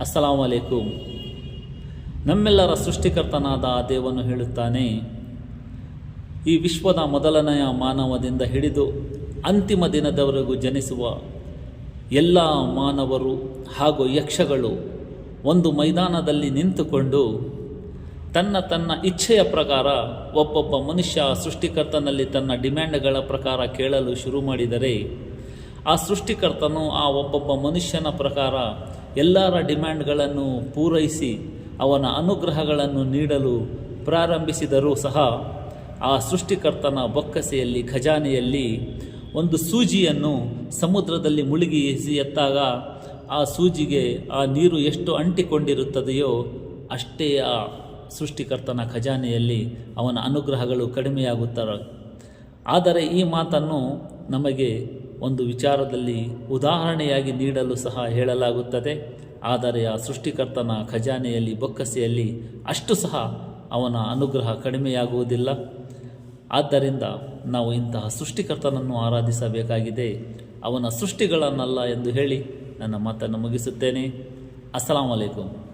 ಅಸ್ಸಲಾಂ ನಮ್ಮೆಲ್ಲರ ಸೃಷ್ಟಿಕರ್ತನಾದ ಆ ದೇವನು ಹೇಳುತ್ತಾನೆ, ಈ ವಿಶ್ವದ ಮೊದಲನೆಯ ಮಾನವದಿಂದ ಹಿಡಿದು ಅಂತಿಮ ದಿನದವರೆಗೂ ಜನಿಸುವ ಎಲ್ಲ ಮಾನವರು ಹಾಗೂ ಯಕ್ಷಗಳು ಒಂದು ಮೈದಾನದಲ್ಲಿ ನಿಂತುಕೊಂಡು ತನ್ನ ತನ್ನ ಇಚ್ಛೆಯ ಪ್ರಕಾರ ಒಬ್ಬೊಬ್ಬ ಮನುಷ್ಯ ಸೃಷ್ಟಿಕರ್ತನಲ್ಲಿ ತನ್ನ ಡಿಮ್ಯಾಂಡ್ಗಳ ಪ್ರಕಾರ ಕೇಳಲು ಶುರು ಮಾಡಿದರೆ, ಆ ಸೃಷ್ಟಿಕರ್ತನು ಆ ಒಬ್ಬೊಬ್ಬ ಮನುಷ್ಯನ ಪ್ರಕಾರ ಎಲ್ಲರ ಡಿಮ್ಯಾಂಡ್ಗಳನ್ನು ಪೂರೈಸಿ ಅವನ ಅನುಗ್ರಹಗಳನ್ನು ನೀಡಲು ಪ್ರಾರಂಭಿಸಿದರೂ ಸಹ ಆ ಸೃಷ್ಟಿಕರ್ತನ ಬೊಕ್ಕಸೆಯಲ್ಲಿ, ಖಜಾನೆಯಲ್ಲಿ ಒಂದು ಸೂಜಿಯನ್ನು ಸಮುದ್ರದಲ್ಲಿ ಮುಳುಗಿಸಿ ಎತ್ತಾಗ ಆ ಸೂಜಿಗೆ ಆ ನೀರು ಎಷ್ಟು ಅಂಟಿಕೊಂಡಿರುತ್ತದೆಯೋ ಅಷ್ಟೇ ಆ ಸೃಷ್ಟಿಕರ್ತನ ಖಜಾನೆಯಲ್ಲಿ ಅವನ ಅನುಗ್ರಹಗಳು ಕಡಿಮೆಯಾಗುತ್ತಾರೆ ಆದರೆ ಈ ಮಾತನ್ನು ನಮಗೆ ಒಂದು ವಿಚಾರದಲ್ಲಿ ಉದಾಹರಣೆಯಾಗಿ ನೀಡಲು ಸಹ ಹೇಳಲಾಗುತ್ತದೆ. ಆದರೆ ಆ ಸೃಷ್ಟಿಕರ್ತನ ಖಜಾನೆಯಲ್ಲಿ, ಬೊಕ್ಕಸೆಯಲ್ಲಿ ಅಷ್ಟು ಸಹ ಅವನ ಅನುಗ್ರಹ ಕಡಿಮೆಯಾಗುವುದಿಲ್ಲ. ಆದ್ದರಿಂದ ನಾವು ಇಂತಹ ಸೃಷ್ಟಿಕರ್ತನನ್ನು ಆರಾಧಿಸಬೇಕಾಗಿದೆ. ಅವನ ಸೃಷ್ಟಿಗಳನ್ನಲ್ಲ ಎಂದು ಹೇಳಿ ನನ್ನ ಮಾತನ್ನು ಮುಗಿಸುತ್ತೇನೆ. ಅಸ್ಸಲಾಂ ವಲೈಕುಂ